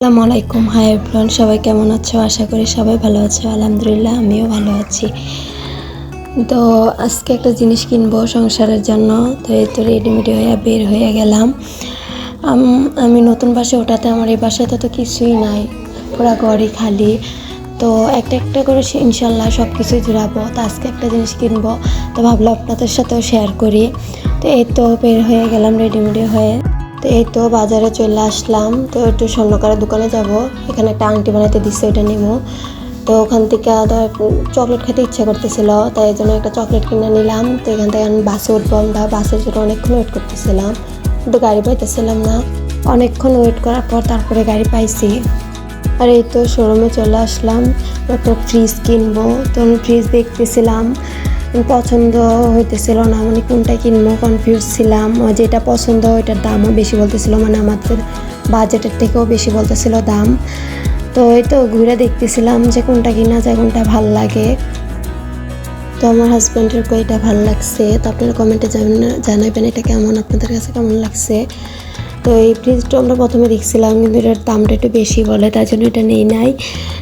আসসালামু আলাইকুম। Hi everyone সবাই কেমন আছো? আশা করি সবাই ভালো আছো। আলহামদুলিল্লাহ, আমিও ভালো আছি। তো আজকে একটা জিনিস কিনবো সংসারের জন্য। তো এই তো রেডিমেড হয়ে বের হয়ে গেলাম। আমি নতুন বাসে ওঠাতে আমার এই বাসাতে তো কিছুই নাই। পুরো ঘরই খালি। তো একটা একটা করে ইনশাল্লাহ সব কিছুই জুড়াবো তো আজকে একটা জিনিস কিনবো। তো ভাবলাম আপনাদের সাথেও শেয়ার করি। তো এই তো বের হয়ে গেলাম রেডিমেড হয়ে। তো এই তো বাজারে চলে আসলাম। তো একটু স্বর্ণকারের দোকানে যাব। এখানে একটা আংটি বানাইতে দিচ্ছে ওইটা নেব তো ওখান থেকে চকলেট খেতে ইচ্ছা করতেছিল, তাই এই জন্য একটা চকলেট কিনে নিলাম। তো এখান থেকে আমি বাসে উঠবো আমরা। বাসের জন্য অনেকক্ষণ ওয়েট করতেছিলাম, কিন্তু গাড়ি পাইতেছিলাম না। অনেকক্ষণ ওয়েট করার পর তারপরে গাড়ি পাইছি। আর এই তো শোরুমে চলে আসলাম। একটা ফ্রিজ কিনবো। তো আমি ফ্রিজ দেখতেছিলাম। পছন্দ হইতেছিল না মানে কোনটা কিনবো কনফিউজ ছিলাম। যেটা পছন্দ ওইটার দামও বেশি বলতেছিল মানে আমাদের বাজেটের থেকেও বেশি বলতেছিল দাম। তো এই তো ঘুরে দেখতেছিলাম যে কোনটা কিনা যায়, কোনটা ভালো লাগে। তো আমার হাজব্যান্ডের এটা ভালো লাগছে। তো আপনারা কমেন্টে জানাবেন এটা কেমন, আপনাদের কাছে কেমন লাগছে। তো এই ফ্রিজটা আমরা প্রথমে দেখছিলাম, কিন্তু এটার দামটা একটু বেশি বলে, তার জন্য এটা নেই নাই।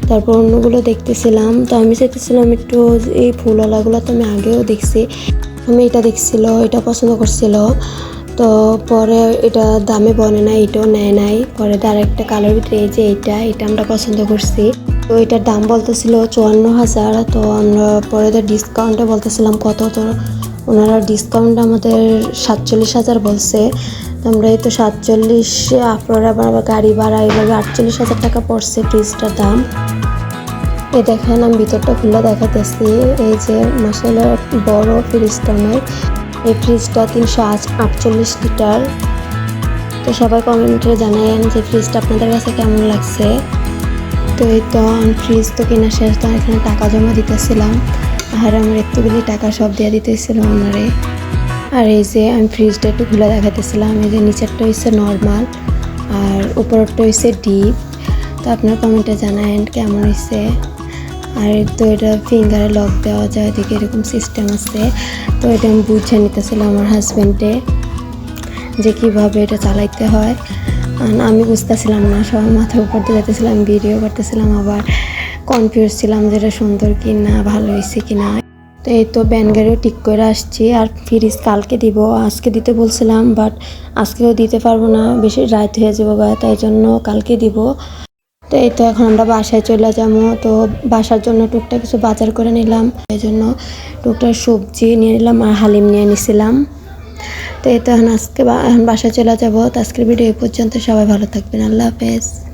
তারপর অন্যগুলো দেখতেছিলাম, তো আমি চাইতেছিলাম একটু এই ফুলওয়ালাগুলো তো আমি আগেও দেখছি। আমি এটা দেখছিল, এটা পছন্দ করছিল, তো পরে এটা দামে বনে না এটাও নেয় নাই। পরে তার একটা কালার ভিতরে এই যে এইটা, এটা আমরা পছন্দ করছি। তো এটার দাম বলতেছিল চুয়ান্ন হাজার, তো আমরা পরে তো ডিসকাউন্টে বলতেছিলাম কত, তো ওনারা ডিসকাউন্ট আমাদের সাতচল্লিশ হাজার বলছে। আমরা এই তো সাতচল্লিশ, আপনারা আবার গাড়ি ভাড়া এইভাবে আটচল্লিশ হাজার টাকা পড়ছে ফ্রিজটার দাম। এই দেখেন, আমি ভিতরটা খুলে দেখাতেছি এই যে মাসালা বড় ফ্রিজটা অনেক এই ফ্রিজটা তিনশো আটচল্লিশ লিটার। তো সবাই কমেন্টে জানায়েন যে ফ্রিজটা আপনাদের কাছে কেমন লাগছে। তো এই তো ফ্রিজ তো কেনা শেষ, তো এখানে টাকা জমা দিতেছিলাম। আর আমার একটুগুলি টাকা সব দিয়ে দিতেছিল ওনারে আর এই যে আমি ফ্রিজটা একটু খুলে দেখাতেছিলাম, এই যে নিচেরটা হচ্ছে নর্মাল আর উপরেরটা হচ্ছে ডিপ তো আপনার কমেন্টে জানায়েন কেমন হয়েছে আর তো এটা ফিঙ্গারে লক দেওয়া যায়, এদিকে এরকম সিস্টেম আছে। তো এটা আমি বুঝে নিতেছিলাম আমার হাজব্যান্ডে যে কীভাবে এটা চালাইতে হয়। আমি বুঝতেছিলাম না, সবার মাথার উপর দিয়ে যেতেছিলাম ভিডিও করতেছিলাম আবার। কনফিউজ ছিলাম যে এটা সুন্দর কি না ভালো হয়েছে কি না তো এই তো ব্যান গাড়িও ঠিক করে আসছি। আর ফ্রিজ কালকে দিব, আজকে দিতে বলছিলাম বাট আজকেও দিতে পারব না, বেশি রাত হয়ে যাব গা তাই জন্য কালকে দিব। তো এই তো এখন আমরা বাসায় চলে যাব, তো বাসার জন্য টুকটা কিছু বাজার করে নিলাম, এই জন্য টুকটা সবজি নিয়ে নিলাম আর হালিম নিয়ে নিছিলাম। তো এই তো এখন আজকে বা- এখন বাসায় চলে যাব, তো আজকের ভিডিও এই পর্যন্ত, সবাই ভালো থাকবেন, আল্লাহ হাফেজ।